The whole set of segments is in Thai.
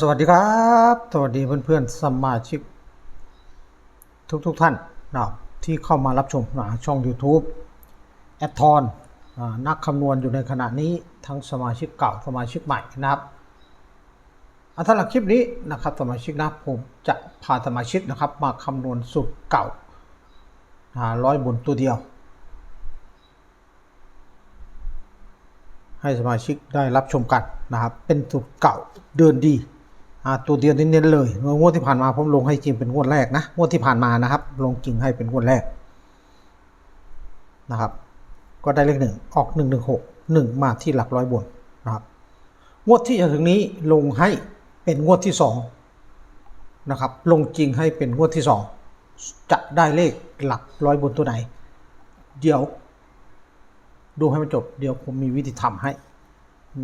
สวัสดีครับ สวัสดีเพื่อนๆสมาชิก ทุกๆทท่านนะที่เข้ามารับชมนะช่อง YouTube แอดทอนนักคำนวณอยู่ในขณะนี้ทั้งสมาชิกเก่าสมาชิกใหม่นะครับอัสำหรับคลิปนี้นะครับสมาชิกนะผมจะพาสมาชิกนะครับมาคำนวณสูตรเก่าร้อยบนตัวเดียว ให้สมาชิกได้รับชมกันนะครับ เป็นสูตรเก่าเดินดีตัวเดียวเน้นๆเลยงวดที่ผ่านมาผมลงให้จริงเป็นงวดแรกนะงวดที่ผ่านมานะครับ ลงกิ่งให้เป็นงวดแรกนะครับ ก็ได้เลขหนึ่งออกหนึ่งหนึ่งหกหนึ่งมาที่หลักร้อยบนนะครับ งวดที่จะถึงนี้ลงให้เป็นงวดที่สองนะครับ ลงจริงให้เป็นงวดที่สองจะได้เลขหลักร้อยบนตัวไหน เดี๋ยว ดูให้มันจบเดี๋ยวผมมีวิธีทำให้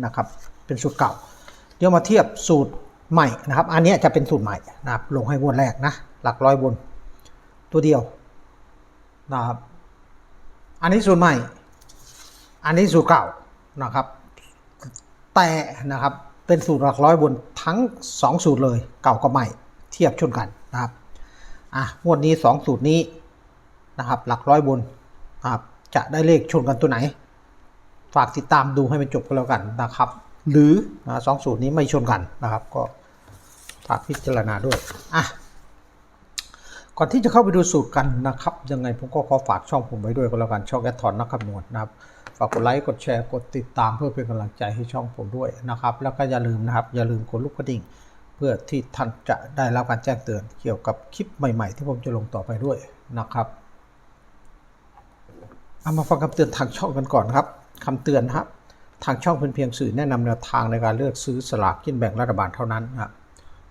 นะครับ เป็นสูตรเก่า เดี๋ยวมาเทียบสูตรใหม่นะครับ อันนี้จะเป็นสูตรใหม่นะครับ ลงให้วดแรกนะ หลักร้อยบนตัวเดียวนะครับ อันนี้สูตรใหม่ อันนี้สูตรเก่านะครับ แต่นะครับเป็นสูตรหลักร้อยบนทั้ง 2 สูตรเลย เก่ากับใหม่ เทียบชนกันนะครับอะงวดนี้ 2 สูตรนี้นะครับ หลักร้อยบนนะครับจะได้เลขชนกันตัวไหน ฝากติดตามดูให้มันจบกันแล้วกันนะครับ หรือนะสองสูตรนี้ไม่ชนกันนะครับ ก็ฝากพิจารณาด้วยอะก่อนที่จะเข้าไปดูสูตรกันนะครับ ยังไงผมก็ขอฝากช่องผมไว้ด้วยก็แล้วกันช่องแอดทอนนักคำนวณนะครับฝากกดไลค์กดแชร์กดติดตามเพื่อเป็นกำลังใจให้ช่องผมด้วยนะครับ แล้วก็อย่าลืมนะครับ อย่าลืมกดลูกกระดิ่ง เพื่อที่ท่านจะได้รับการแจ้งเตือนเกี่ยวกับคลิปใหม่ๆ ที่ผมจะลงต่อไปด้วยนะครับเอามาฟังคำเตือนทางช่องกันก่อนครับ คำเตือนนะครับทางช่องเป็นเพียงสื่อแนะนำแนวทางในการเลือกซื้อสลากกินแบ่งรัฐบาลเท่านั้นนะครับ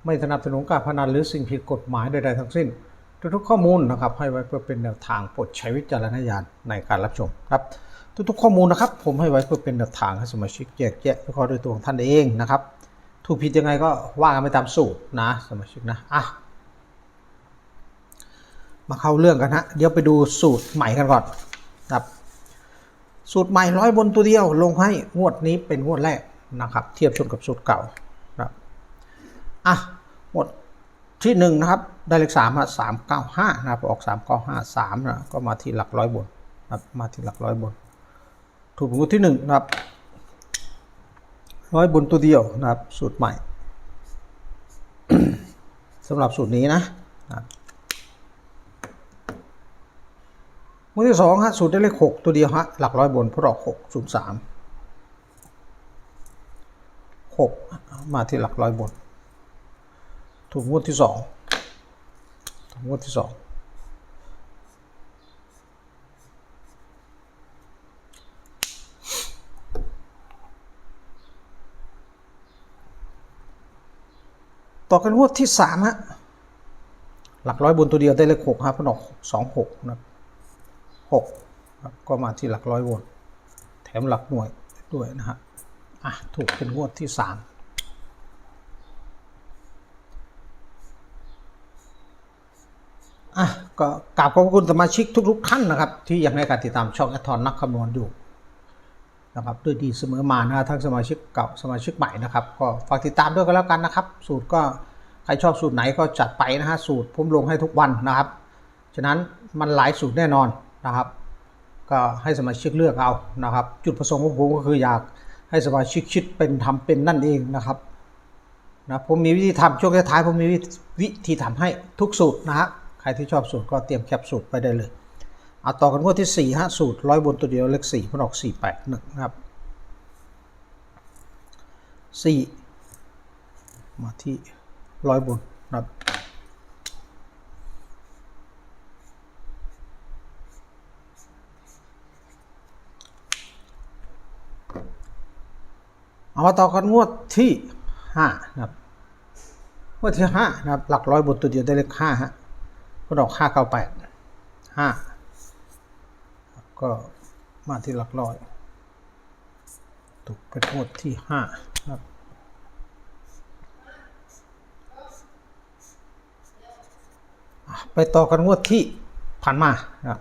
ไม่สนับสนุนการพนันหรือสิ่งผิดกฎหมายใดๆทั้งสิ้น ทุกๆข้อมูลนะครับให้ไว้เพื่อเป็นแนวทางโปรดใช้วิจารณญาณในการรับชมครับ ทุกๆข้อมูลนะครับ ผมให้ไว้เพื่อเป็นแนวทางให้สมาชิกแยกแยะวิเคราะห์ด้วยตัวของท่านเองนะครับ ถูกผิดยังไงก็ว่ากันไปตามสูตรนะสมาชิกนะอะมาเข้าเรื่องกันฮะเดี๋ยวไปดูสูตรใหม่กันก่อนครับ สูตรใหม่ร้อยบนตัวเดียวลงให้งวดนี้เป็นงวดแรกนะครับ เทียบชนกับสูตรเก่านะครับอะหมวดที่หนึ่งนะครับได้เลขสามสามเก้าห้านะครับออกสามเก้าห้าสามนะก็มาที่หลักร้อยบนนะครับมาที่หลักร้อยบน ถูกงวดที่หนึ่งนะครับร้อยบนตัวเดียวนะครับสูตรใหม่สำหรับสูตรนี้นะนะครับ มือที่สองฮะสูตรได้เลขหกตัวเดียวฮะหลักร้อยบนพรอกหกศูนย์สามหกมาที่หลักร้อยบน ถูกงวดที่สองถูกงวดที่สองต่อกันงวดที่สามฮะหลักร้อยบนตัวเดียวได้เลขหกฮะพรอกสองหกนะ ครับหกครับก็มาที่หลักร้อยโวลต์แถมหลักหน่วยด้วยนะฮะอะถูกเป็นงวดที่สามอะก็กราบขอบคุณสมาชิกทุก ๆ ท่านนะครับ ที่ยังให้การติดตามช่องแอททอนนักคำนวณอยู่นะครับด้วยดีเสมอมานะทั้งสมาชิกเก่าสมาชิกใหม่นะครับ ก็ฝากติดตามด้วยกันแล้วกันนะครับ สูตรก็ใครชอบสูตรไหนก็จัดไปนะฮะสูตรผมลงให้ทุกวันนะครับ ฉะนั้นมันหลายสูตรแน่นอน นะครับ ก็ให้สมาชิกเลือกเอานะครับ จุดประสงค์ของผมก็คืออยากให้สมาชิกคิดเป็นทำเป็นนั่นเองนะครับนะผมมีวิธีทำช่วงท้ายผมมีวิธีทำให้ทุกสูตรนะฮะใครที่ชอบสูตรก็เตรียมแคปสูตรไปได้เลยเอาต่อกันงวดที่4ี่ฮะสูตรร้อยบนตัวเดียวเลขสี่มันออกสี่แปดหนึ่งนะครับสี่มาที่ร้อยบนนะครับ เอามาต่อกันงวดที่ห้านะครับงวดที่ห้านะครับ หลักร้อยบนตัวเดียวได้เลขห้าฮะก็ดอกห้าเก้าแปดห้าก็มาที่หลักร้อยตกเป็นงวดที่ห้านะครับไปต่อกันงวดที่ผ่านมาครับ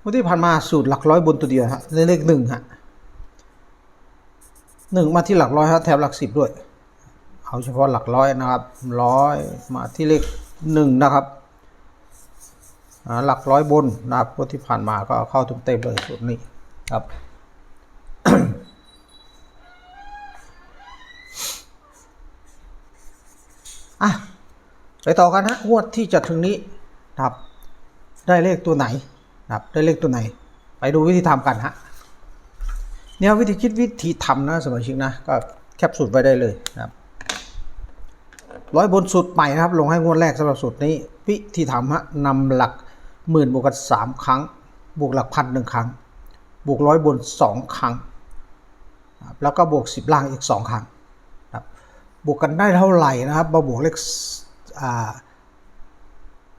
งวดที่ผ่านมาสูตรหลักร้อยบนตัวเดียวฮะได้เลขหนึ่งฮะ หนึ่งมาที่หลักร้อยครับแถมหลักสิบด้วย เอาเฉพาะหลักร้อยนะครับร้อยมาที่เลขหนึ่งนะครับหลักร้อยบนนะครับงวดที่ผ่านมาก็เข้าเต็มๆเลยสูตรนี้ครับอะไปต่อกันฮะงวดที่จะถึงนี้นะครับ ได้เลขตัวไหนนะครับ ได้เลขตัวไหน ไปดูวิธีทำกันฮะ เนี่ยวิธีคิดวิธีทำนะสมาชิกนะ ก็แคปสูตรไว้ได้เลยนะครับร้อยบนสูตรใหม่นะครับ ลงให้งวดแรกสำหรับสูตรนี้วิธีทำฮะนำหลักหมื่นบวกกันสามครั้ง บวกหลักพันหนึ่งครั้ง บวกร้อยบนสองครั้ง แล้วก็บวกสิบล่างอีกสองครั้งครับบวกกันได้เท่าไหร่นะครับมาบวกเลขอ่า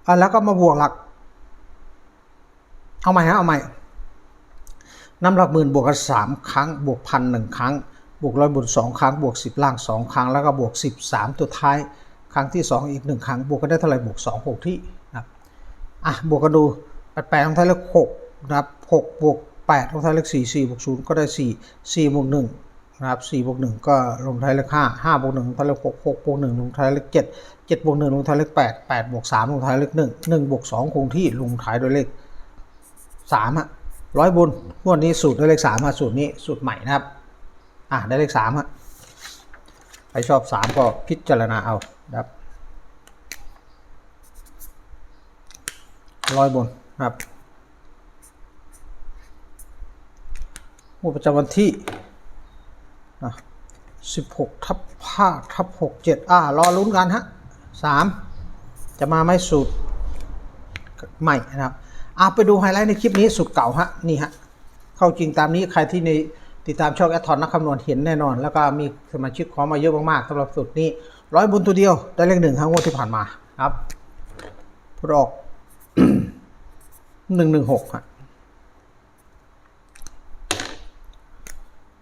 อ่าแล้วก็มาบวกหลัก เอาใหม่ฮะเอาใหม่ นำหลักหมื่นบวกกันสามครั้ง บวกพันหนึ่งครั้ง บวกร้อยบนสองครั้ง บวกสิบล่างสองครั้ง แล้วก็บวกสิบสามตัวท้าย ครั้งที่สองอีกหนึ่งครั้ง บวกกันได้เท่าไหร่บวกสองหกที่นะครับอะบวกกันดูแปดแปดลงท้ายเลขหกนะครับหกบวกแปดลงท้ายเลขสี่สี่บวกศูนย์ก็ได้สี่สี่บวกหนึ่งนะครับ4บวก1ก็ลงท้ายเลข5 5บวก1ลงท้ายเลข6 6บวก1ลงท้ายเลข7 7บวก1ลงท้ายเลข8 8บวก3ลงท้ายเลข1 1บวก2คงที่ลงท้ายด้วยเลข3อะ ร้อยบนงวดนี้สูตรด้เลข3อะสูตรนี้สูตรใหม่นะครับ อะได้เลข3อะใครชอบ3ก็พิจารณาเอาครับร้อยบนนะครับงวดประจำวันที่สิบหกทับห้าทับหกเจ็ดอ่ารอลุ้นกันฮะสามจะมาไม่สูตรใหม่นะครับ เอะไปดูไฮไลท์ในคลิปนี้สูตรเก่าฮะนี่ฮะเข้าจริงตามนี้ใครที่ในติดตามช่องแอดทอนนักคำนวณเห็นแน่นอน แล้วก็มีสมาชิกขอมาเยอะมากๆสำหรับสูตรนี้ร้อยบุญตัวเดียวได้เลขหนึ่งครั้งงวดที่ผ่านมาครับพรออกหนึ่งหนึ่งหกฮะ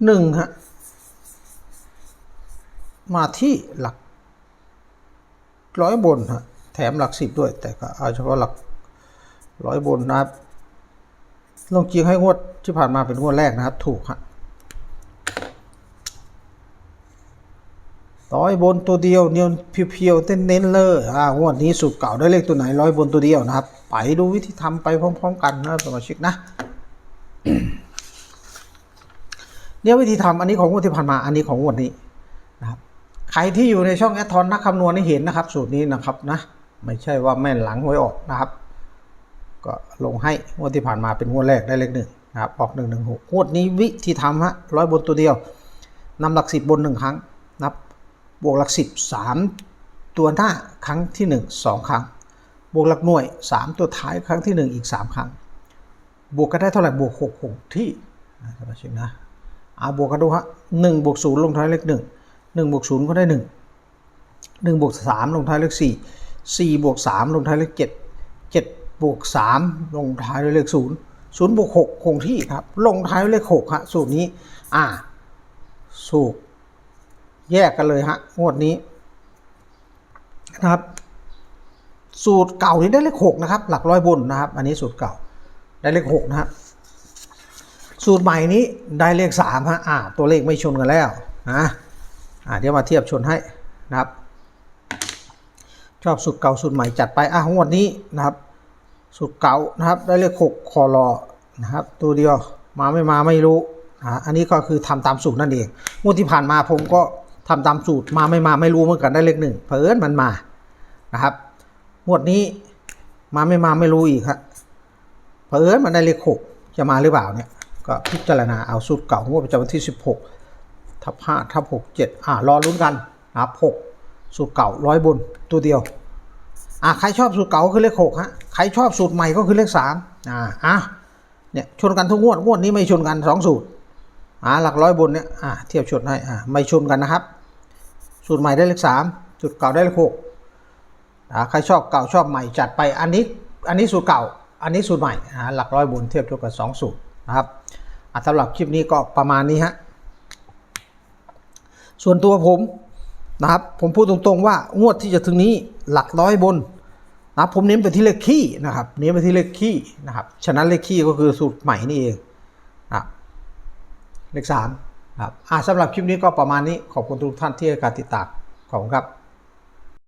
หนึ่งฮะมาที่หลักร้อยบนฮะแถมหลักสิบด้วย แต่ก็เอาเฉพาะหลัก ร้อยบนนะครับ ลงจริงให้งวดที่ผ่านมาเป็นงวดแรกนะครับ ถูกฮะร้อยบนตัวเดียวเนียวเพียวๆเน้นๆเลยอ่างวดนี้สูตรเก่าได้เลขตัวไหนร้อยบนตัวเดียวนะครับ ไปดูวิธีทำไปพร้อม ๆ กันนะสมาชิกนะเนี่ยวิธีทำอันนี้ของงวดที่ผ่านมาอันนี้ของงวดนี้นะครับใครที่อยู่ในช่องแอดทอนนักคำนวณให้เห็นนะครับ สูตรนี้นะครับนะไม่ใช่ว่าแม่นหลังหวยออกนะครับ ก็ลงให้งวดที่ผ่านมาเป็นงวดแรกได้เลขหนึ่งนะครับออกหนึ่งหนึ่งหกงวดนี้วิธีทำฮะร้อยบนตัวเดียวนำหลักสิบบนหนึ่งครั้งนับบวกหลักสิบสามตัวหน้าครั้งที่หนึ่งสองครั้ง บวกหลักหน่วยสามตัวท้ายครั้งที่หนึ่งอีกสามครั้ง บวกกันได้เท่าไหร่บวกหกหกที่นะสมาชิกนะเอาบวกกันดูฮะหนึ่งบวกศูนย์ลงท้ายเลขหนึ่งหนึ่งบวกศูนย์ก็ได้หนึ่งหนึ่งบวกสามลงท้ายเลขสี่สี่บวกสามลงท้ายเลขเจ็ดเจ็ด วกสามลงท้ายด้วยเลขศูนย์ศูนย์บวกหกคงที่ครับ ลงท้ายด้วยเลขหกฮะสูตรนี้ อ่า สูตรแยกกันเลยฮะงวดนี้นะครับ สูตรเก่านี้ได้เลขหกนะครับ หลักร้อยบนนะครับ อันนี้สูตรเก่าได้เลขหกนะครับสูตรใหม่นี้ได้เลขสามฮะอ่า ตัวเลขไม่ชนกันแล้วนะอ่าเดี๋ยวมาเทียบชนให้นะครับ ชอบสูตรเก่าสูตรใหม่จัดไปอะงวดนี้นะครับ สูตรเก่านะครับ ได้เลขหกคอรอนะครับ ตัวเดียวมาไม่มาไม่รู้อ่าอันนี้ก็คือทำตามสูตรนั่นเองงวดที่ผ่านมาผมก็ทำตามสูตรมาไม่มาไม่รู้เหมือนกันได้เลขหนึ่งเพิ่นมันมานะครับงวดนี้มาไม่มาไม่รู้อีกครับเพิ่นมันได้เลขหกจะมาหรือเปล่าเนี่ยก็พิจารณาเอาสูตรเก่างวดประจำวันที่ 16ทับห้าทับหกเจ็ดอ่ารอลุ้นกันนะครับหกสูตรเก่าร้อยบนตัวเดียว อ่าใครชอบสูตรเก่าก็คือเลขหกฮะใครชอบสูตรใหม่ก็คือเลขสามอ่าอะเนี่ยชนกันทุกงวดงวดนี้ไม่ชนกันสองสูตรอ่าหลักร้อยบนเนี่ยอ่าเทียบชนให้อ่าไม่ชนกันนะครับ สูตรใหม่ได้เลขสามสูตรเก่าได้เลขหกอ่าใครชอบเก่าชอบใหม่จัดไปอันนี้อันนี้สูตรเก่า อันนี้สูตรใหม่อ่าหลักร้อยบนเทียบชนกันสองสูตรนะครับอะสำหรับคลิปนี้ก็ประมาณนี้ฮะส่วนตัวผม นะครับผมพูดตรงๆว่างวดที่จะถึงนี้หลักร้อยบนนะผมเน้นไปที่เลขคี่นะครับเน้นไปที่เลขคี่นะครับฉะนั้นเลขคี่ก็คือสูตรใหม่นี่เองนะเลขสามครับอ่าสำหรับคลิปนี้ก็ประมาณนี้ขอบคุณทุกท่านที่ให้การติดตามขอบคุณครับ